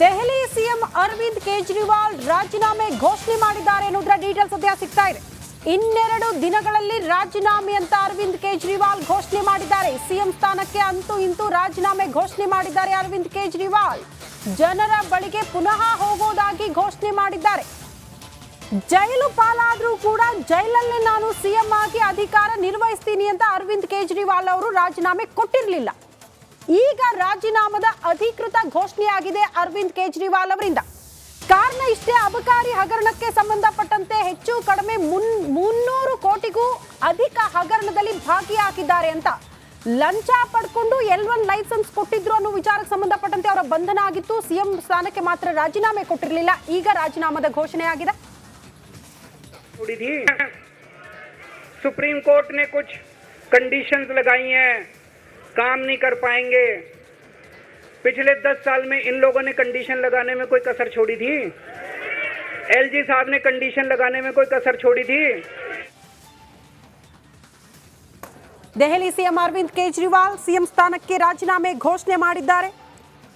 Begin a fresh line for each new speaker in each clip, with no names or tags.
Delhi CM Arvind Kejriwal ರಾಜೀನಾಮೆ ಘೋಷಣೆ ಮಾಡಿದ್ದಾರೆ ಅನ್ನೋದ್ರ ಡೀಟೇಲ್ಸ್ ಸದ್ಯ ಸಿಗ್ತಾ ಇದೆ. ಇನ್ನೆರಡು ದಿನಗಳಲ್ಲಿ ರಾಜೀನಾಮೆ ಅಂತ ಅರವಿಂದ್ ಕೇಜ್ರಿವಾಲ್ ಘೋಷಣೆ ಮಾಡಿದ್ದಾರೆ. ಸಿಎಂ ಸ್ಥಾನಕ್ಕೆ ಅಂತೂ ಇಂತೂ ರಾಜೀನಾಮೆ ಘೋಷಣೆ ಮಾಡಿದ್ದಾರೆ ಅರವಿಂದ್ ಕೇಜ್ರಿವಾಲ್. ಜನರ ಬಳಿಗೆ ಪುನಃ ಹೋಗೋದಾಗಿ ಘೋಷಣೆ ಮಾಡಿದ್ದಾರೆ. ಜೈಲು ಪಾಲಾದ್ರೂ ಕೂಡ ಜೈಲಲ್ಲಿ ನಾನು ಸಿಎಂ ಆಗಿ ಅಧಿಕಾರ ನಿರ್ವಹಿಸ್ತೀನಿ ಅಂತ ಅರವಿಂದ್ ಕೇಜ್ರಿವಾಲ್ ಅವರು ರಾಜೀನಾಮೆ ಕೊಟ್ಟಿರಲಿಲ್ಲ. ಈಗ ರಾಜೀನಾಮದ ಅಧಿಕೃತ ಘೋಷಣೆಯಾಗಿದೆ ಅರವಿಂದ್ ಕೇಜ್ರಿವಾಲ್ ಅವರಿಂದ ಕಾರಣ ಇಷ್ಟೇ ಅಬಕಾರಿ ಹಗರಣಕ್ಕೆ ಸಂಬಂಧಪಟ್ಟಂತೆ ಹೆಚ್ಚು ಕಡಿಮೆ ಮುನ್ ಮುನ್ನೂರು ಕೋಟಿಗೂ ಅಧಿಕ ಹಗರಣದಲ್ಲಿ ಭಾಗಿಯಾಗಿದ್ದಾರೆ ಅಂತ ಲಂಚ ಪಡ್ಕೊಂಡು ಎಲ್ ಒನ್ ಲೈಸೆನ್ಸ್ ಕೊಟ್ಟಿದ್ರು ಅನ್ನೋ ವಿಚಾರಕ್ಕೆ ಸಂಬಂಧಪಟ್ಟಂತೆ ಅವರ ಬಂಧನ ಆಗಿತ್ತು ಸಿಎಂ ಸ್ಥಾನಕ್ಕೆ ಮಾತ್ರ ರಾಜೀನಾಮೆ ಕೊಟ್ಟಿರಲಿಲ್ಲ ಈಗ ರಾಜೀನಾಮದ ಘೋಷಣೆಯಾಗಿದೆ
थोड़ी थी सुप्रीम कोर्ट ने कुछ कंडीशंस लगाई हैं काम नहीं कर पाएंगे पिछले दस साल में इन लोगों ने कंडीशन लगाने में कोई कसर छोड़ी थी एलजी साहब ने कंडीशन लगाने में कोई कसर छोड़ी थी
ದೆಹಲಿ ಸಿಎಂ ಅರವಿಂದ್ ಕೇಜ್ರಿವಾಲ್ ಸಿಎಂ ಸ್ಥಾನಕ್ಕೆ ರಾಜೀನಾಮೆ ಘೋಷಣೆ ಮಾಡಿದ್ದಾರೆ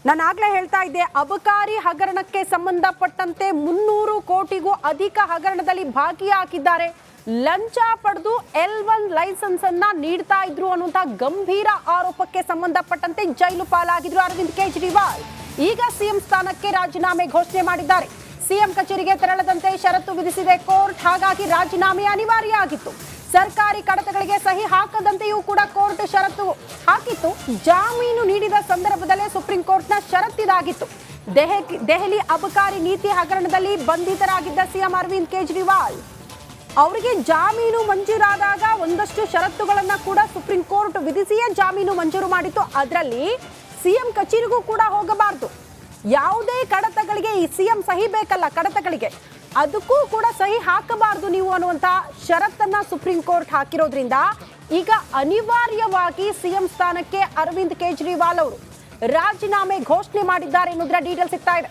ನಾನು ಆಗ್ಲೇ ಹೇಳ್ತಾ ಇದ್ದೆ ಅಬಕಾರಿ ಹಗರಣಕ್ಕೆ ಸಂಬಂಧಪಟ್ಟಂತೆ ಮುನ್ನೂರು ಕೋಟಿಗೂ ಅಧಿಕ ಹಗರಣದಲ್ಲಿ ಭಾಗಿಯಾಗಿದ್ದಾರೆ ಲಂಚ ಪಡೆದು ಎಲ್ ಒನ್ ಲೈಸೆನ್ಸ್ ಅನ್ನ ನೀಡ್ತಾ ಇದ್ರು ಅನ್ನುವಂತಹ ಗಂಭೀರ ಆರೋಪಕ್ಕೆ ಸಂಬಂಧಪಟ್ಟಂತೆ ಜೈಲು ಪಾಲಾಗಿದ್ರು ಅರವಿಂದ್ ಕೇಜ್ರಿವಾಲ್. ಈಗ ಸಿಎಂ ಸ್ಥಾನಕ್ಕೆ ರಾಜೀನಾಮೆ ಘೋಷಣೆ ಮಾಡಿದ್ದಾರೆ. ಸಿಎಂ ಕಚೇರಿಗೆ ತೆರಳದಂತೆ ಷರತ್ತು ವಿಧಿಸಿದೆ ಕೋರ್ಟ್. ಹಾಗಾಗಿ ರಾಜೀನಾಮೆ ಅನಿವಾರ್ಯ ಆಗಿತ್ತು ಸರ್ಕಾರಿ ಕಡತಗಳಿಗೆ ಸಹಿ ಹಾಕದಂತೆಯೂ ಕೂಡ ಕೋರ್ಟ್ ಷರತ್ತು ಹಾಕಿತ್ತು. ಜಾಮೀನು ನೀಡಿದ ಸಂದರ್ಭದಲ್ಲೇ ಸುಪ್ರೀಂ ಕೋರ್ಟ್ನ ಷರತ್ತಿದಾಗಿತ್ತು. ದೆಹಲಿ ಅಬಕಾರಿ ನೀತಿ ಹಗರಣದಲ್ಲಿ ಬಂಧಿತರಾಗಿದ್ದ ಸಿಎಂ ಅರವಿಂದ್ ಕೇಜ್ರಿವಾಲ್. ಅವರಿಗೆ ಜಾಮೀನು ಮಂಜೂರಾದಾಗ ಒಂದಷ್ಟು ಷರತ್ತುಗಳನ್ನು ಕೂಡ ಸುಪ್ರೀಂ ಕೋರ್ಟ್ ವಿಧಿಸಿಯೇ ಜಾಮೀನು ಮಂಜೂರು ಮಾಡಿತ್ತು. ಅದರಲ್ಲಿ ಸಿಎಂ ಕಚೇರಿಗೂ ಕೂಡ ಹೋಗಬಾರದು. ಯಾವುದೇ ಕಡತಗಳಿಗೆ ಈ ಸಿಎಂ ಸಹಿ ಬೇಕಲ್ಲ ಕಡತಗಳಿಗೆ. ಅದಕ್ಕೂ ಕೂಡ ಸಹಿ ಹಾಕಬಾರದು ನೀವು ಅನ್ನುವಂತ ಷರತ್ತನ್ನ ಸುಪ್ರೀಂ ಕೋರ್ಟ್ ಹಾಕಿರೋದ್ರಿಂದ ಈಗ ಅನಿವಾರ್ಯವಾಗಿ ಸಿಎಂ ಸ್ಥಾನಕ್ಕೆ ಅರವಿಂದ್ ಕೇಜ್ರಿವಾಲ್ ಅವರು ರಾಜೀನಾಮೆ ಘೋಷಣೆ ಮಾಡಿದ್ದಾರೆ ಅನ್ನೋದ್ರ ಡೀಟೇಲ್ ಸಿಗ್ತಾ ಇದೆ.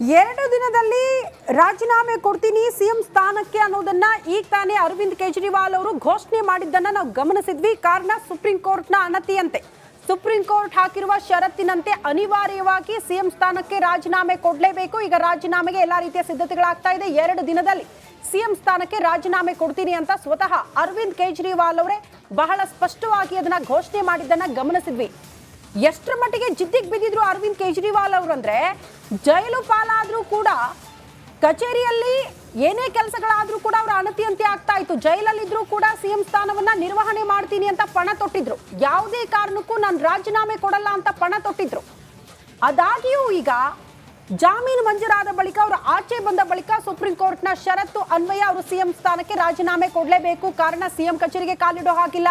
ಎರಡು ದಿನದಲ್ಲಿ ರಾಜೀನಾಮೆ ಕೊಡ್ತೀನಿ, ಸಿಎಂ ಸ್ಥಾನಕ್ಕೆ ಅನ್ನೋದನ್ನ ಈಗ ತಾನೇ ಅರವಿಂದ್ ಕೇಜ್ರಿವಾಲ್ ಅವರು ಘೋಷಣೆ ಮಾಡಿದ್ದನ್ನ ನಾವು ಗಮನಿಸಿದ್ವಿ. ಕಾರಣ ಸುಪ್ರೀಂ ಕೋರ್ಟ್ನ ಅನತಿಯಂತೆ. ಸುಪ್ರೀಂ ಕೋರ್ಟ್ ಹಾಕಿರುವ ಷರತ್ತಿನಂತೆ ಅನಿವಾರ್ಯವಾಗಿ ಸಿಎಂ ಸ್ಥಾನಕ್ಕೆ ರಾಜೀನಾಮೆ ಕೊಡಲೇಬೇಕು. ಈಗ ರಾಜೀನಾಮೆಗೆ ಎಲ್ಲಾ ರೀತಿಯ ಸಿದ್ಧತೆಗಳಾಗ್ತಾ ಇದೆ. ಎರಡು ದಿನದಲ್ಲಿ ಸಿಎಂ ಸ್ಥಾನಕ್ಕೆ ರಾಜೀನಾಮೆ ಕೊಡ್ತೀನಿ ಅಂತ ಸ್ವತಃ ಅರವಿಂದ್ ಕೇಜ್ರಿವಾಲ್ ಅವರೇ ಬಹಳ ಸ್ಪಷ್ಟವಾಗಿ ಅದನ್ನ ಘೋಷಣೆ ಮಾಡಿದ್ದನ್ನ ಗಮನಿಸಿದ್ವಿ. ಎಷ್ಟರ ಮಟ್ಟಿಗೆ ಜಿದ್ದಿಗೆ ಬಿದ್ದಿದ್ರು ಅರವಿಂದ್ ಕೇಜ್ರಿವಾಲ್ ಅವರು ಅಂದರೆ ಜೈಲು ಪಾಲಾದರೂ ಕೂಡ ಕಚೇರಿಯಲ್ಲಿ ಏನೇ ಕೆಲಸಗಳಾದರೂ ಕೂಡ ಅವರ ಅನತಿಯಂತೆ ಆಗ್ತಾ ಇತ್ತು. ಜೈಲಲ್ಲಿದ್ದರೂ ಕೂಡ ಸಿಎಂ ಸ್ಥಾನವನ್ನ ನಿರ್ವಹಣೆ ಮಾಡ್ತೀನಿ ಅಂತ ಪಣ ತೊಟ್ಟಿದ್ರು. ಯಾವುದೇ ಕಾರಣಕ್ಕೂ ನಾನು ರಾಜೀನಾಮೆ ಕೊಡಲ್ಲ ಅಂತ ಪಣ ತೊಟ್ಟಿದ್ರು. ಅದಾಗಿಯೂ ಈಗ ಜಾಮೀನು ಮಂಜೂರಾದ ಬಳಿಕ ಅವರು ಆಚೆ ಬಂದ ಬಳಿಕ ಸುಪ್ರೀಂ ಕೋರ್ಟ್ನ ಷರತ್ತು ಅನ್ವಯ ಅವರು ಸಿಎಂ ಸ್ಥಾನಕ್ಕೆ ರಾಜೀನಾಮೆ ಕೊಡಲೇಬೇಕು. ಕಾರಣ ಸಿಎಂ ಕಚೇರಿಗೆ ಕಾಲಿಡೋ ಹಾಗಿಲ್ಲ.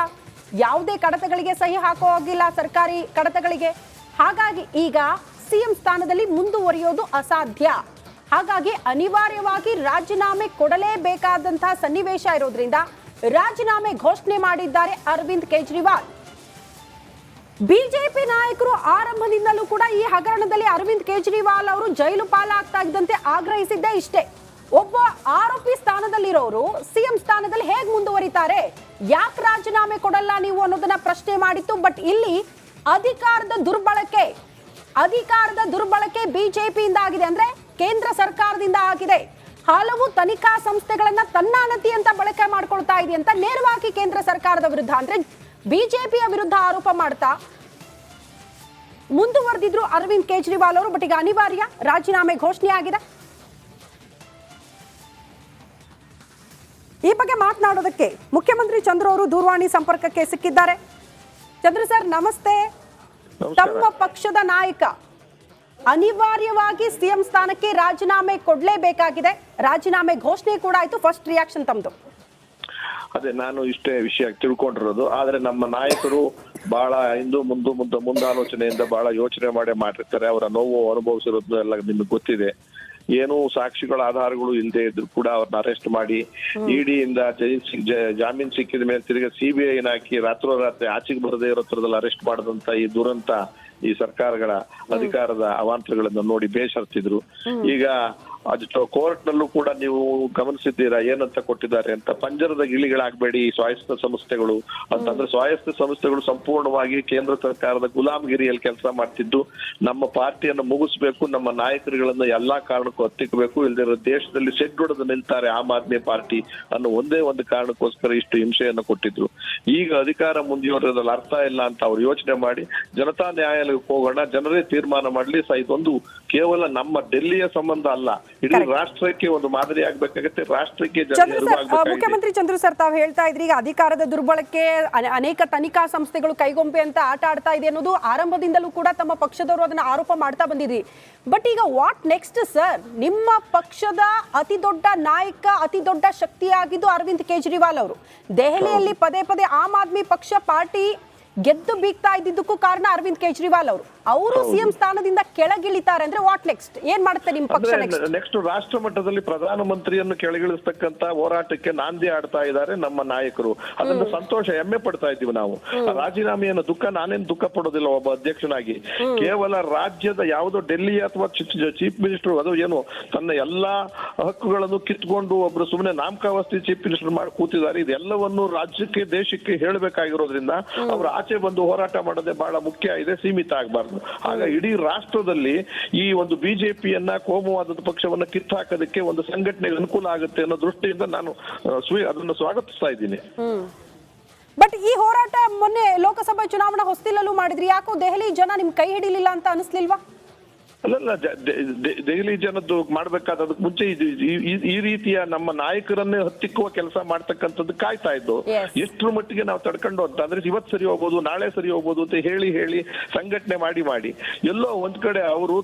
ಯಾವುದೇ ಕಡತಗಳಿಗೆ ಸಹಿ ಹಾಕೋ ಹಾಗಿಲ್ಲ. ಸರ್ಕಾರಿ ಕಡತಗಳಿಗೆ. ಹಾಗಾಗಿ ಈಗ ಸಿಎಂ ಸ್ಥಾನದಲ್ಲಿ ಮುಂದುವರಿಯೋದು ಅಸಾಧ್ಯ. ಹಾಗಾಗಿ ಅನಿವಾರ್ಯವಾಗಿ ರಾಜೀನಾಮೆ ಕೊಡಲೇಬೇಕಾದಂತಹ ಸನ್ನಿವೇಶ ಇರೋದ್ರಿಂದ ರಾಜೀನಾಮೆ ಘೋಷಣೆ ಮಾಡಿದ್ದಾರೆ ಅರವಿಂದ್ ಕೇಜ್ರಿವಾಲ್. ಬಿಜೆಪಿ ನಾಯಕರು ಆರಂಭದಿಂದಲೂ ಕೂಡ ಈ ಹಗರಣದಲ್ಲಿ ಅರವಿಂದ್ ಕೇಜ್ರಿವಾಲ್ ಅವರು ಜೈಲು ಪಾಲಾಗ್ತಾ ಇದ್ದಂತೆ ಆಗ್ರಹಿಸಿದ್ದೇ ಇಷ್ಟೇ. ಒಬ್ಬ ಆರೋಪಿ ಸ್ಥಾನದಲ್ಲಿರೋರು ಸಿಎಂ ಸ್ಥಾನದಲ್ಲಿ ಹೇಗೆ ಮುಂದುವರಿತಾರೆ? ಯಾಕೆ ರಾಜೀನಾಮೆ ಕೊಡಲ್ಲ ನೀವು ಅನ್ನೋದನ್ನ ಪ್ರಶ್ನೆ ಮಾಡಿತ್ತು, ಬಟ್ ಇಲ್ಲಿ ಅಧಿಕಾರದ ದುರ್ಬಳಕೆ ಅಧಿಕಾರದ ದುರ್ಬಳಕೆ ಬಿಜೆಪಿಯಿಂದ ಆಗಿದೆ ಅಂದ್ರೆ ಕೇಂದ್ರ ಸರ್ಕಾರದಿಂದ ಆಗಿದೆ. ಹಲವು ತನಿಖಾ ಸಂಸ್ಥೆಗಳನ್ನ ತನ್ನಾನತಿ ಅಂತ ಬಳಕೆ ಮಾಡ್ಕೊಳ್ತಾ ಇದೆ ಅಂತ ನೇರವಾಗಿ ಕೇಂದ್ರ ಸರ್ಕಾರದ ವಿರುದ್ಧ ಅಂದ್ರೆ ಬಿಜೆಪಿಯ ವಿರುದ್ಧ ಆರೋಪ ಮಾಡ್ತಾ ಮುಂದುವರೆದಿದ್ರು ಅರವಿಂದ್ ಕೇಜ್ರಿವಾಲ್ ಅವರು, ಬಟ್ ಈಗ ಅನಿವಾರ್ಯ ರಾಜೀನಾಮೆ ಘೋಷಣೆ ಆಗಿದೆ. ಈ ಬಗ್ಗೆ ಮಾತನಾಡೋದಕ್ಕೆ ಮುಖ್ಯಮಂತ್ರಿ ಚಂದ್ರ ಅವರು ದೂರವಾಣಿ ಸಂಪರ್ಕಕ್ಕೆ ಸಿಕ್ಕಿದ್ದಾರೆ. ಚಂದ್ರ ಸರ್ ನಮಸ್ತೆ. ತಮ್ಮ ಪಕ್ಷದ ನಾಯಕ ಅನಿವಾರ್ಯವಾಗಿ ಸಿಎಂ ಸ್ಥಾನಕ್ಕೆ ರಾಜೀನಾಮೆ ಕೊಡಲೇಬೇಕಾಗಿದೆ. ರಾಜೀನಾಮೆ ಘೋಷಣೆ ಕೂಡ ಆಯ್ತು ಫಸ್ಟ್ ರಿಯಾಕ್ಷನ್ ತಮ್ಮದು
ಅದೇ ನಾನು ಇಷ್ಟೇ ವಿಷಯ ತಿಳ್ಕೊಂಡಿರೋದು. ಆದ್ರೆ ನಮ್ಮ ನಾಯಕರು ಬಹಳ ಹಿಂದೂ ಮುಂದು ಮುಂದೆ ಮುಂದಾಲೋಚನೆಯಿಂದ ಬಹಳ ಯೋಚನೆ ಮಾಡಿ ಮಾಡಿರ್ತಾರೆ. ಅವರ ನೋವು ಅನುಭವಿಸಿರೋದು ಎಲ್ಲ ನಿಮ್ಗೆ ಗೊತ್ತಿದೆ. ಏನು ಸಾಕ್ಷಿಗಳ ಆಧಾರಗಳು ಇಲ್ಲದೆ ಇದ್ರು ಕೂಡ ಅವ್ರನ್ನ ಅರೆಸ್ಟ್ ಮಾಡಿ ಇಡಿಯಿಂದ ಜಾಮೀನ್ ಸಿಕ್ಕಿದ ಮೇಲೆ ತಿರ್ಗಿ ಸಿಬಿಐನ ಹಾಕಿ ರಾತ್ರೋರಾತ್ರಿ ಆಚೆಗೆ ಬರದೇ ಇರೋ ತರದಲ್ಲಿ ಅರೆಸ್ಟ್ ಮಾಡಿದಂತ ಈ ದುರಂತ ಈ ಸರ್ಕಾರಗಳ ಅಧಿಕಾರದ ಅವಾಂತರಗಳನ್ನು ನೋಡಿ ಬೇಸರ್ತಿದ್ರು ಈಗ ಅದು ಕೋರ್ಟ್ ನಲ್ಲೂ ಕೂಡ ನೀವು ಗಮನಿಸಿದ್ದೀರಾ ಏನಂತ ಕೊಟ್ಟಿದ್ದಾರೆ ಅಂತ. ಪಂಜರದ ಗಿಳಿಗಳಾಗಬೇಡಿ ಈ ಸ್ವಾಯತ್ತ ಸಂಸ್ಥೆಗಳು ಅಂತಂದ್ರೆ ಸ್ವಾಯತ್ತ ಸಂಸ್ಥೆಗಳು ಸಂಪೂರ್ಣವಾಗಿ ಕೇಂದ್ರ ಸರ್ಕಾರದ ಗುಲಾಮಗಿರಿಯಲ್ಲಿ ಕೆಲಸ ಮಾಡ್ತಿದ್ದು. ನಮ್ಮ ಪಾರ್ಟಿಯನ್ನು ಮುಗಿಸ್ಬೇಕು ನಮ್ಮ ನಾಯಕರುಗಳನ್ನ ಎಲ್ಲಾ ಕಾರಣಕ್ಕೂ ಹತ್ತಿಕ್ಕಬೇಕು ಇಲ್ದಿರೋ ದೇಶದಲ್ಲಿ ಸೆಡ್ಡೊಡೆದು ನಿಲ್ತಾರೆ ಆಮ್ ಆದ್ಮಿ ಪಾರ್ಟಿ ಅನ್ನೋ ಒಂದೇ ಒಂದು ಕಾರಣಕ್ಕೋಸ್ಕರ ಇಷ್ಟು ಹಿಂಸೆಯನ್ನು ಕೊಟ್ಟಿದ್ರು. ಈಗ ಅಧಿಕಾರ ಮುಂದುವರೆದ್ರಲ್ಲಿ ಅರ್ಥ ಇಲ್ಲ ಅಂತ ಅವ್ರು ಯೋಚನೆ ಮಾಡಿ ಜನತಾ ನ್ಯಾಯಾಲಯಕ್ಕೆ ಹೋಗೋಣ ಜನರೇ ತೀರ್ಮಾನ ಮಾಡಲಿ ಸಹ ಇದೊಂದು ಕೇವಲ ನಮ್ಮ ಡೆಲ್ಲಿಯ ಸಂಬಂಧ ಅಲ್ಲ. ಇಡೀ. ರಾಷ್ಟ್ರಕ್ಕೆ ಒಂದು ಮಾದರಿ ಆಗ್ಬೇಕಾಗತ್ತೆ ರಾಷ್ಟ್ರಕ್ಕೆ.
ಮುಖ್ಯಮಂತ್ರಿ ಚಂದ್ರು ಸರ್ ತಾವು ಹೇಳ್ತಾ ಇದ್ರಿ ಈಗ ಅಧಿಕಾರದ ದುರ್ಬಳಕೆ ಅನೇಕ ತನಿಖಾ ಸಂಸ್ಥೆಗಳು ಕೈಗೊಂಬೆ ಅಂತ ಆಟ ಆಡ್ತಾ ಇದೆ ಅನ್ನೋದು ಆರಂಭದಿಂದಲೂ ಕೂಡ ತಮ್ಮ ಪಕ್ಷದವರು ಅದನ್ನ ಆರೋಪ ಮಾಡ್ತಾ ಬಂದಿದ್ರಿ. ಬಟ್ ಈಗ ವಾಟ್ ನೆಕ್ಸ್ಟ್ ಸರ್ ನಿಮ್ಮ ಪಕ್ಷದ ಅತಿ ದೊಡ್ಡ ನಾಯಕ ಅತಿ ದೊಡ್ಡ ಶಕ್ತಿಯಾಗಿದ್ದು ಅರವಿಂದ್ ಕೇಜ್ರಿವಾಲ್ ಅವರು. ದೆಹಲಿಯಲ್ಲಿ ಪದೇ ಪದೇ ಆಮ್ ಆದ್ಮಿ ಪಕ್ಷ ಪಾರ್ಟಿ ಗೆದ್ದು ಬೀಗ್ತಾ ಇದ್ದಿದ್ದಕ್ಕೂ ಕಾರಣ ಅರವಿಂದ್ ಕೇಜ್ರಿವಾಲ್ ಅವರು. ಅವರು ಸಿಎಂ ಸ್ಥಾನದಿಂದ ಕೆಳಗಿಳಿತಾರೆ ಅಂದ್ರೆ ವಾಟ್ ನೆಕ್ಸ್ಟ್ ಏನ್ ಮಾಡುತ್ತೆ ನಿಮ್ ಪಕ್ಷ ನೆಕ್ಸ್ಟ್
ರಾಷ್ಟ್ರ ಮಟ್ಟದಲ್ಲಿ ಪ್ರಧಾನಮಂತ್ರಿಯನ್ನು ಕೆಳಗಿಳಿಸ್ತಕ್ಕಂತ ಹೋರಾಟಕ್ಕೆ ನಾಂದಿ ಆಡ್ತಾ ಇದ್ದಾರೆ ನಮ್ಮ ನಾಯಕರು. ಅದನ್ನ ಸಂತೋಷ ಹೆಮ್ಮೆ ಪಡ್ತಾ ಇದ್ದೀವಿ ನಾವು. ರಾಜೀನಾಮೆಯನ್ನು ದುಃಖ ನಾನೇನು ದುಃಖ ಪಡೋದಿಲ್ಲ ಒಬ್ಬ ಅಧ್ಯಕ್ಷನಾಗಿ. ಕೇವಲ ರಾಜ್ಯದ ಯಾವುದೋ ಡೆಲ್ಲಿ ಅಥವಾ ಚೀಫ್ ಮಿನಿಸ್ಟರ್ ಅದು ಏನು ತನ್ನ ಎಲ್ಲಾ ಹಕ್ಕುಗಳನ್ನು ಕಿತ್ಕೊಂಡು ಒಬ್ರು ಸುಮ್ಮನೆ ನಾಮಕಾವಸ್ತಿ ಚೀಫ್ ಮಿನಿಸ್ಟರ್ ಮಾಡಿ ಕೂತಿದ್ದಾರೆ. ಇದೆಲ್ಲವನ್ನು ರಾಜ್ಯಕ್ಕೆ ದೇಶಕ್ಕೆ ಹೇಳಬೇಕಾಗಿರೋದ್ರಿಂದ ಅವರು ಆಚೆ ಬಂದು ಹೋರಾಟ ಮಾಡೋದೇ ಬಹಳ ಮುಖ್ಯ ಇದೆ, ಸೀಮಿತ ಆಗಬಾರ್ದು. ಆಗ ಇಡೀ ರಾಷ್ಟ್ರದಲ್ಲಿ ಈ ಒಂದು ಬಿಜೆಪಿಯನ್ನ ಕೋಮುವಾದದ ಪಕ್ಷವನ್ನ ಕಿತ್ತಾಕೋದಕ್ಕೆ ಒಂದು ಸಂಘಟನೆಗೆ ಅನುಕೂಲ ಆಗುತ್ತೆ ಅನ್ನೋ ದೃಷ್ಟಿಯಿಂದ ನಾನು ಅದನ್ನು ಸ್ವಾಗತಿಸ್ತಾ ಇದ್ದೀನಿ.
ಬಟ್ ಈ ಹೋರಾಟ ಮೊನ್ನೆ ಲೋಕಸಭಾ ಚುನಾವಣಾ ಹೊಸ್ತಿಲಲ್ಲೂ ಮಾಡಿದ್ರಿ. ಯಾಕೋ ದೆಹಲಿ ಜನ ನಿಮ್ ಕೈ ಹಿಡಿಲಿಲ್ಲ ಅಂತ ಅನಿಸ್ಲಿಲ್ವಾ?
ಅಲ್ಲಲ್ಲ ದೆಹಲಿ ಜನದ್ದು ಮಾಡ್ಬೇಕಾದ ಅದಕ್ಕೆ ಮುಂಚೆ ಈ- ರೀತಿಯ ನಮ್ಮ ನಾಯಕರನ್ನೇ ಹತ್ತಿಕ್ಕುವ ಕೆಲಸ ಮಾಡ್ತಕ್ಕಂಥದ್ದು ಕಾಯ್ತಾ ಇದ್ದು.
ಎಷ್ಟು
ಎಷ್ಟರ ಮಟ್ಟಿಗೆ ನಾವು ತಡ್ಕೊಂಡು ಅಂತ ಅಂದ್ರೆ ಇವತ್ತು ಸರಿ ಹೋಗ್ಬೋದು ನಾಳೆ ಸರಿ ಹೋಗ್ಬೋದು ಅಂತ ಹೇಳಿ ಹೇಳಿ ಸಂಘಟನೆ ಮಾಡಿ ಮಾಡಿ. ಎಲ್ಲೋ ಒಂದ್ ಕಡೆ ಅವರು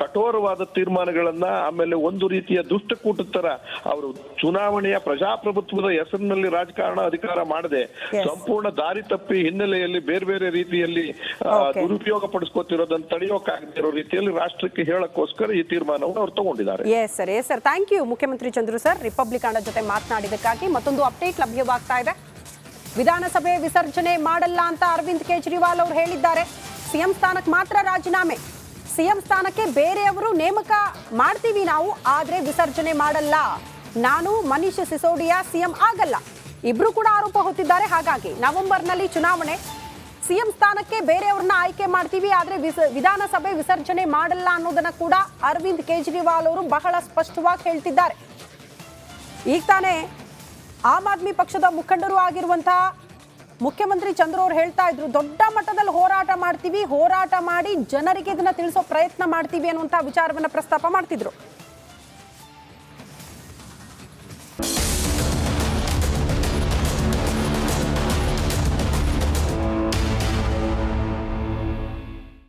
ಕಠೋರವಾದ ತೀರ್ಮಾನಗಳನ್ನ ಆಮೇಲೆ ಒಂದು ರೀತಿಯ ದುಷ್ಟಕೂಟದ ತರ ಅವರು ಚುನಾವಣೆಯ ಪ್ರಜಾಪ್ರಭುತ್ವದ ಹೆಸರಿನಲ್ಲಿ ರಾಜಕಾರಣ ಅಧಿಕಾರ ಮಾಡದೆ ಸಂಪೂರ್ಣ ದಾರಿ ತಪ್ಪಿ ಹಿನ್ನೆಲೆಯಲ್ಲಿ ಬೇರೆ ಬೇರೆ ರೀತಿಯಲ್ಲಿ. ದುರುಪಯೋಗ ಪಡಿಸ್ಕೊತಿರೋದನ್ನ ತಡೆಯೋಕಾಗದಿರೋ ರೀತಿಯಲ್ಲಿ ರೀತಿಯಲ್ಲಿ ರಾಷ್ಟ್ರಕ್ಕೆ ಹೇಳಕ್ಕೋಸ್ಕರ ಈ ತೀರ್ಮಾನವನ್ನು ಅವರು ತಗೊಂಡಿದ್ದಾರೆ.
Yes sir yes sir thank you ಮುಖ್ಯಮಂತ್ರಿ ಚಂದ್ರು ಸರ್ ರಿಪಬ್ಲಿಕನ್ ಜೊತೆ ಮಾತನಾಡಿದಕ್ಕಾಗಿ ಮತ್ತೊಂದು ಅಪ್ಡೇಟ್ ಲಭ್ಯವಾಗ್ತಾ ಇದೆ. ವಿಧಾನಸಭೆ ವಿಸರ್ಜನೆ ಮಾಡಲ್ಲ ಅಂತ ಅರವಿಂದ್ ಕೇಜ್ರಿವಾಲ್ ಅವರು ಹೇಳಿದ್ದಾರೆ. ಸಿಎಂ ಸ್ಥಾನಕ್ಕೆ ಮಾತ್ರ ರಾಜೀನಾಮೆ. ಸಿಎಂ ಸ್ಥಾನಕ್ಕೆ ಬೇರೆಯವರು ನೇಮಕ ಮಾಡ್ತೀವಿ ನಾವು, ಆದರೆ ವಿಸರ್ಜನೆ ಮಾಡಲ್ಲ. ನಾನು, ಮನೀಶ್ ಸಿಸೋಡಿಯಾ, ಸಿಎಂ ಆಗಲ್ಲ. ಇಬ್ರು ಕೂಡ ಆರೋಪ ಹೊತ್ತಿದ್ದಾರೆ. ಹಾಗಾಗಿ ನವೆಂಬರ್ನಲ್ಲಿ ಚುನಾವಣೆ. ಸಿಎಂ ಸ್ಥಾನಕ್ಕೆ ಬೇರೆಯವ್ರನ್ನ ಆಯ್ಕೆ ಮಾಡ್ತೀವಿ, ಆದ್ರೆ ವಿಧಾನಸಭೆ ವಿಸರ್ಜನೆ ಮಾಡಲ್ಲ ಅನ್ನೋದನ್ನ ಕೂಡ ಅರವಿಂದ್ ಕೇಜ್ರಿವಾಲ್ ಅವರು ಬಹಳ ಸ್ಪಷ್ಟವಾಗಿ ಹೇಳ್ತಿದ್ದಾರೆ. ಈಗ ತಾನೇ ಆಮ್ ಆದ್ಮಿ ಪಕ್ಷದ ಮುಖಂಡರು ಆಗಿರುವಂತಹ ಮುಖ್ಯಮಂತ್ರಿ ಚಂದ್ರ ಅವರು ಹೇಳ್ತಾ ಇದ್ರು, ದೊಡ್ಡ ಮಟ್ಟದಲ್ಲಿ ಹೋರಾಟ ಮಾಡ್ತೀವಿ, ಹೋರಾಟ ಮಾಡಿ ಜನರಿಗೆ ಇದನ್ನ ತಿಳಿಸೋ ಪ್ರಯತ್ನ ಮಾಡ್ತೀವಿ ಅನ್ನುವಂತಹ ವಿಚಾರವನ್ನ ಪ್ರಸ್ತಾಪ ಮಾಡ್ತಿದ್ರು.